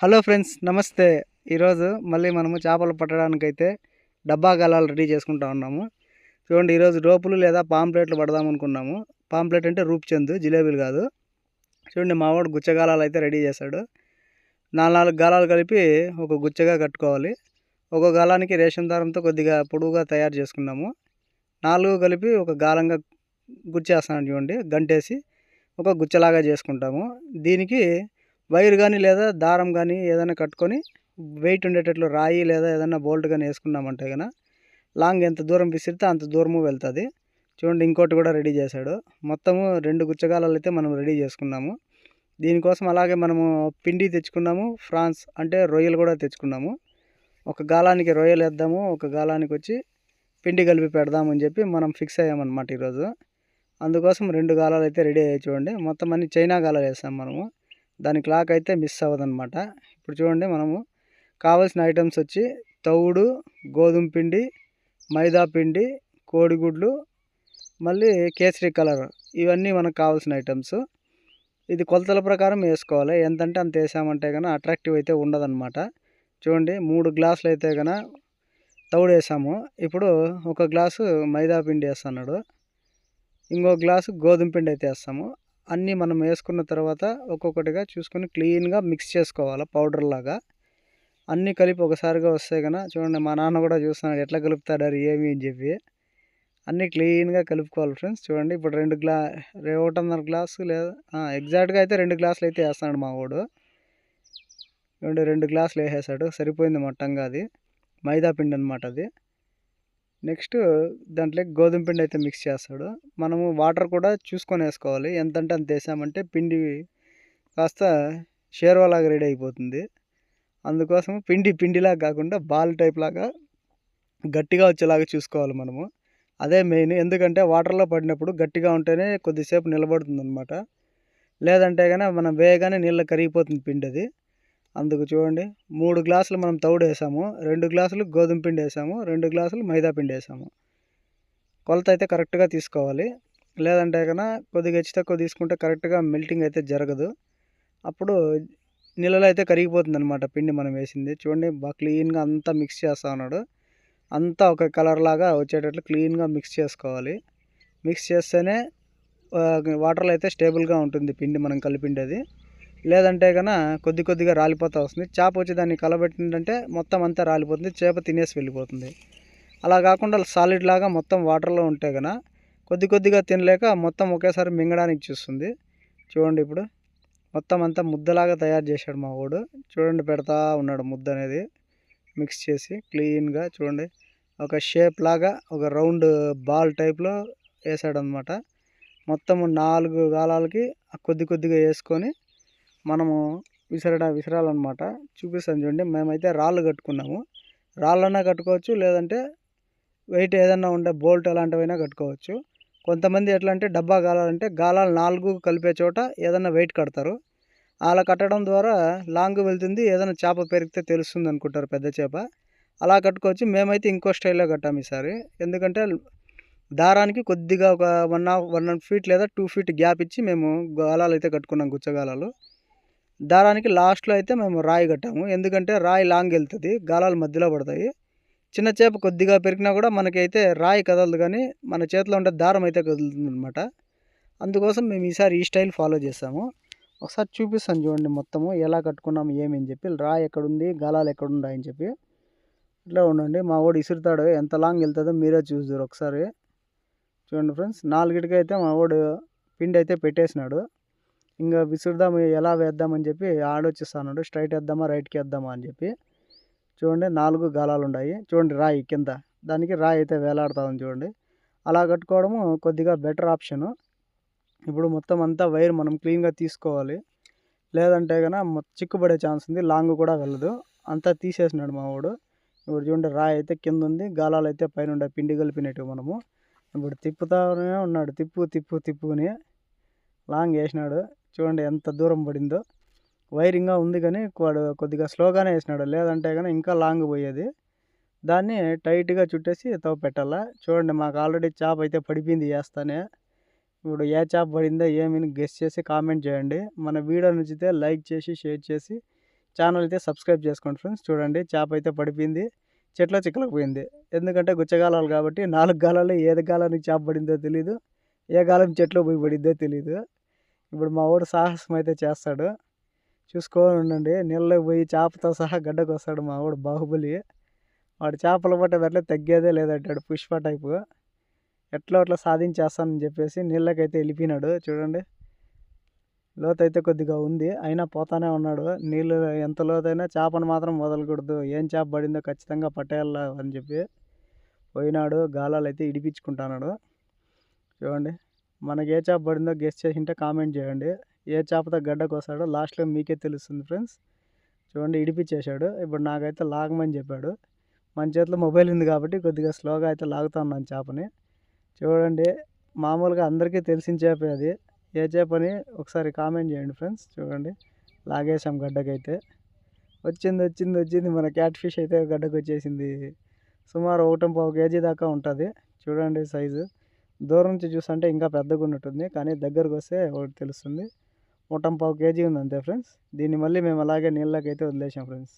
Hello friends నమస్తే. ఈరోజు మళ్ళీ మనము చేపలు పట్టడానికైతే డబ్బా గాలాలు రెడీ చేసుకుంటా ఉన్నాము. చూడండి ఈరోజు రోపులు లేదా పాంప్లెట్లు పడదాం అనుకున్నాము. పాంప్లెట్ అంటే రూప్చంద్ జిలేబీలు కాదు. చూడండి మావాడు గుచ్చగాలాలు అయితే రెడీ చేశాడు. నాలుగు నాలుగు గాలాలు కలిపి ఒక గుచ్చగా కట్టుకోవాలి. ఒక గాలానికి రేషన్ దారంతో కొద్దిగా పొడువుగా తయారు చేసుకున్నాము. నాలుగు కలిపి ఒక గాలంగా గుచ్చేస్తాను చూడండి గంటేసి ఒక గుచ్చలాగా చేసుకుంటాము. దీనికి వైర్ కానీ లేదా దారం కానీ ఏదైనా కట్టుకొని వెయిట్ ఉండేటట్లు రాయి లేదా ఏదైనా బోల్ట్ కానీ వేసుకున్నామంటే కనుక లాంగ్ ఎంత దూరం విసిరితే అంత దూరము వెళ్తుంది. చూడండి ఇంకోటి కూడా రెడీ చేశాడు. మొత్తము రెండు గుచ్చగాలాలు అయితే మనం రెడీ చేసుకున్నాము. దీనికోసం అలాగే మనము పిండి తెచ్చుకున్నాము. ఫ్రాన్స్ అంటే రొయ్యలు కూడా తెచ్చుకున్నాము. ఒక గాలానికి రొయ్యలు వేద్దాము. ఒక గాలానికి వచ్చి పిండి కలిపి పెడదామని చెప్పి మనం ఫిక్స్ అయ్యామన్నమాట ఈరోజు. అందుకోసం రెండు గాలాలు అయితే రెడీ అయ్యాయి చూడండి. మొత్తం అన్ని చైనా గాలాలు వేస్తాం మనము. దాని క్లాక్ అయితే మిస్ అవ్వదనమాట ఇప్పుడు చూడండి మనము కావాల్సిన ఐటమ్స్ వచ్చి తవుడు గోధుమ పిండి మైదా పిండి కోడిగుడ్లు మళ్ళీ కేసరి కలర్ ఇవన్నీ మనకు కావాల్సిన ఐటమ్స్. ఇది కొలతల ప్రకారం వేసుకోవాలి. ఎంతంటే అంత వేసామంటే కనుక అట్రాక్టివ్ అయితే ఉండదన్నమాట. చూడండి మూడు గ్లాసులు అయితే కనుక తౌడు వేసాము. ఇప్పుడు ఒక గ్లాసు మైదా పిండి వేస్తున్నాడు. ఇంకో గ్లాసు గోధుమ పిండి అయితే వేస్తాము. అన్నీ మనం వేసుకున్న తర్వాత ఒక్కొక్కటిగా చూసుకొని క్లీన్గా మిక్స్ చేసుకోవాలి పౌడర్ లాగా. అన్నీ కలిపి ఒకసారిగా వస్తే కదా చూడండి మా నాన్న కూడా చూస్తున్నాడు ఎట్లా కలుపుతాడారు ఏమి అని చెప్పి. అన్నీ క్లీన్గా కలుపుకోవాలి ఫ్రెండ్స్. చూడండి ఇప్పుడు రెండు గ్లా ఒకటిన్నర గ్లాసు లేదా ఎగ్జాక్ట్గా అయితే రెండు గ్లాసులు అయితే వేస్తున్నాడు మా వాడు. చూడండి రెండు గ్లాసులు వేసేసాడు. సరిపోయింది మట్టంగా అది. మైదా పిండి అనమాట అది. నెక్స్ట్ దాంట్లో గోధుమ పిండి అయితే మిక్స్ చేస్తాడు. మనము వాటర్ కూడా చూసుకొని వేసుకోవాలి. ఎంతంటే అంత వేసామంటే పిండి కాస్త షేర్వాలాగా రెడీ అయిపోతుంది. అందుకోసం పిండి పిండిలాగా కాకుండా బాల్ టైప్ లాగా గట్టిగా వచ్చేలాగా చూసుకోవాలి మనము. అదే మెయిన్ ఎందుకంటే వాటర్లో పడినప్పుడు గట్టిగా ఉంటేనే కొద్దిసేపు నిలబడుతుంది అనమాట లేదంటే కానీ మనం వేయగానే నీళ్ళు కరిగిపోతుంది పిండి అది అందుకు చూడండి. మూడు గ్లాసులు మనం తౌడు వేసాము. రెండు గ్లాసులు గోధుమ పిండి వేసాము. రెండు గ్లాసులు మైదా పిండి వేసాము. కొలత అయితే కరెక్ట్గా తీసుకోవాలి. లేదంటే కన్నా కొద్దిగా హెచ్చు తక్కువ తీసుకుంటే కరెక్ట్గా మెల్టింగ్ అయితే జరగదు. అప్పుడు నీళ్ళలో అయితే కరిగిపోతుంది అనమాట పిండి మనం వేసింది. చూడండి బాగా క్లీన్గా అంతా మిక్స్ చేస్తా ఉన్నాడు. అంతా ఒక కలర్ లాగా వచ్చేటట్లు క్లీన్గా మిక్స్ చేసుకోవాలి. మిక్స్ చేస్తేనే వాటర్లో అయితే స్టేబుల్గా ఉంటుంది పిండి మనం కలిపిండేది. లేదంటే కన్నా కొద్ది కొద్దిగా రాలిపోతూ వస్తుంది. చేప వచ్చి దాన్ని కలబెట్టిందంటే మొత్తం అంతా రాలిపోతుంది. చేప తినేసి వెళ్ళిపోతుంది. అలా కాకుండా సాలిడ్ లాగా మొత్తం వాటర్లో ఉంటే కన్నా కొద్ది కొద్దిగా తినలేక మొత్తం ఒకేసారి మింగడానికి చూస్తుంది. చూడండి ఇప్పుడు. మొత్తం అంతా ముద్దలాగా తయారు చేశాడు మా వాడు. చూడండి పెడతా ఉన్నాడు ముద్ద అనేది. మిక్స్ చేసి క్లీన్గా చూడండి. ఒక షేప్ లాగా ఒక రౌండ్ బాల్ టైప్లో వేసాడనమాట మొత్తం నాలుగు గాలాలకి కొద్ది కొద్దిగా వేసుకొని మనము విసరడ విసరాలన్నమాట. చూపిస్తాను చూడండి. మేమైతే రాళ్ళు కట్టుకున్నాము. రాళ్ళన్నా కట్టుకోవచ్చు లేదంటే వెయిట్ ఏదన్నా ఉండే బోల్ట్ అలాంటివైనా కట్టుకోవచ్చు. కొంతమంది ఎట్లా అంటే డబ్బా గాలాలంటే గాలాలు నాలుగు కలిపే చోట ఏదన్నా వెయిట్ కడతారు. అలా కట్టడం ద్వారా లాంగ్ వెళ్తుంది ఏదైనా చేప పెరిగితే తెలుస్తుంది అనుకుంటారు పెద్ద చేప. అలా కట్టుకోవచ్చు. మేమైతే ఇంకో స్టైల్లో కట్టాము ఈసారి. ఎందుకంటే దారానికి కొద్దిగా ఒక one half one and feet లేదా టూ ఫీట్ గ్యాప్ ఇచ్చి మేము గాలాలు అయితే కట్టుకున్నాం గుచ్చగాలాలు. దారానికి లాస్ట్లో అయితే మేము రాయి కట్టాము. ఎందుకంటే రాయి లాంగ్ వెళ్తుంది గాలాలు మధ్యలో పడతాయి. చిన్న చేప కొద్దిగా పెరిగినా కూడా మనకైతే రాయి కదలదు కానీ మన చేతిలో ఉండే దారం అయితే కదులుతుంది అనమాట అందుకోసం మేము ఈసారి ఈ స్టైల్ ఫాలో చేసాము ఒకసారి చూపిస్తాను చూడండి మొత్తము ఎలా కట్టుకున్నాము ఏమి అని చెప్పి. రాయి ఎక్కడుంది గాలాలు ఎక్కడున్నాయని చెప్పి. ఇట్లా ఉండండి. మా వాడు ఇసురుతాడు ఎంత లాంగ్ వెళ్తుందో మీరే చూసారు ఒకసారి. చూడండి ఫ్రెండ్స్ నాలుగిటికి అయితే మా వాడు పిండి అయితే పెట్టేసినాడు. ఇంకా విసురుదాం ఎలా వేద్దామని చెప్పి ఆలోచిస్తున్నాడు స్ట్రైట్ వేద్దామా రైట్కి వేద్దామా అని చెప్పి. చూడండి నాలుగు గాలాలు ఉన్నాయి చూడండి రాయి కింద. దానికి రాయి అయితే వేలాడుతుంది చూడండి. అలా కట్టుకోవడము కొద్దిగా బెటర్ ఆప్షను. ఇప్పుడు మొత్తం అంతా వైర్ మనం క్లీన్గా తీసుకోవాలి. లేదంటే కనుక చిక్కుపడే ఛాన్స్ ఉంది లాంగ్ కూడా వెళ్ళదు. అంతా తీసేసినాడు మా వాడు. ఇప్పుడు చూడండి రాయి అయితే కింద ఉంది గాలాలు అయితే పైన ఉండే పిండి కలిపినట్టు మనము. ఇప్పుడు తిప్పుతూనే ఉన్నాడు తిప్పు తిప్పు తిప్పుని లాంగ్ వేసినాడు. చూడండి ఎంత దూరం పడిందో. వైరింగ్గా ఉంది కానీ వాడు కొద్దిగా స్లోగానే వేసినాడు. లేదంటే కానీ ఇంకా లాంగ్ పోయేది. దాన్ని టైట్గా చుట్టేసి తవ్వ పెట్టాలా? చూడండి మాకు ఆల్రెడీ చేప అయితే పడిపోయింది వేస్తానే ఇప్పుడు ఏ చేప పడిందో ఏమని గెస్ట్ చేసి కామెంట్ చేయండి. మన వీడియో నచ్చితే లైక్ చేసి షేర్ చేసి ఛానల్ అయితే సబ్స్క్రైబ్ చేసుకోండి ఫ్రెండ్స్. చూడండి చేప అయితే పడిపోయింది. చెట్లో చిక్కలకపోయింది ఎందుకంటే గుచ్చగాలాలు కాబట్టి నాలుగు గాలాలు ఏది గాలానికి చేప పడిందో తెలియదు ఏ గాలం చెట్లో పోయి పడిద్దో తెలియదు ఇప్పుడు మా వాడు సాహసం అయితే చేస్తాడు. చూసుకొని ఉండండి. నీళ్ళకి పోయి చేపతో సహా గడ్డకు వస్తాడు మా వాడు బాహుబలి. వాడు చేపలు పట్టే పట్టేదట్లే తగ్గేదే లేదంటాడు పుష్ప టైపు. ఎట్లా అట్లా సాధించేస్తానని చెప్పేసి నీళ్ళకైతే వెళ్ళిపోయినాడు. చూడండి. లోతు అయితే కొద్దిగా ఉంది. అయినా పోతానే ఉన్నాడు. నీళ్ళు ఎంత లోతైనా చేపను మాత్రం వదలకూడదు. ఏం చేప పడిందో ఖచ్చితంగా పట్టేయాలని అని చెప్పి పోయినాడు. గాలాలు అయితే ఇడిపించుకుంటున్నాడు. చూడండి. మనకి ఏ చేప పడిందో గెస్ చేసింటే కామెంట్ చేయండి. ఏ చేపతో గడ్డకు వస్తాడో లాస్ట్లో మీకే తెలుస్తుంది ఫ్రెండ్స్ చూడండి ఇడిపించేశాడు. ఇప్పుడు నాకైతే లాగమని చెప్పాడు. మన చేతిలో మొబైల్ ఉంది కాబట్టి కొద్దిగా స్లోగా అయితే లాగుతా ఉన్నాను చేపని. చూడండి మామూలుగా అందరికీ తెలిసిన చేపే అది. ఏ చేపని ఒకసారి కామెంట్ చేయండి ఫ్రెండ్స్ చూడండి లాగేసాం గడ్డకైతే. వచ్చింది వచ్చింది వచ్చింది. మన క్యాట్ ఫిష్ అయితే గడ్డకు వచ్చేసింది సుమారు ఒకటం పావు కేజీ దాకా ఉంటుంది. చూడండి సైజు దూరం నుంచి చూస్తుంటే ఇంకా పెద్దగా ఉన్నట్టుంది. కానీ దగ్గరకు వస్తే ఒకటి తెలుస్తుంది. మొట్టం పావు కేజీ ఉంది అంతే ఫ్రెండ్స్. దీన్ని మళ్ళీ మేము అలాగే నీళ్ళకి అయితే వదిలేసాం ఫ్రెండ్స్.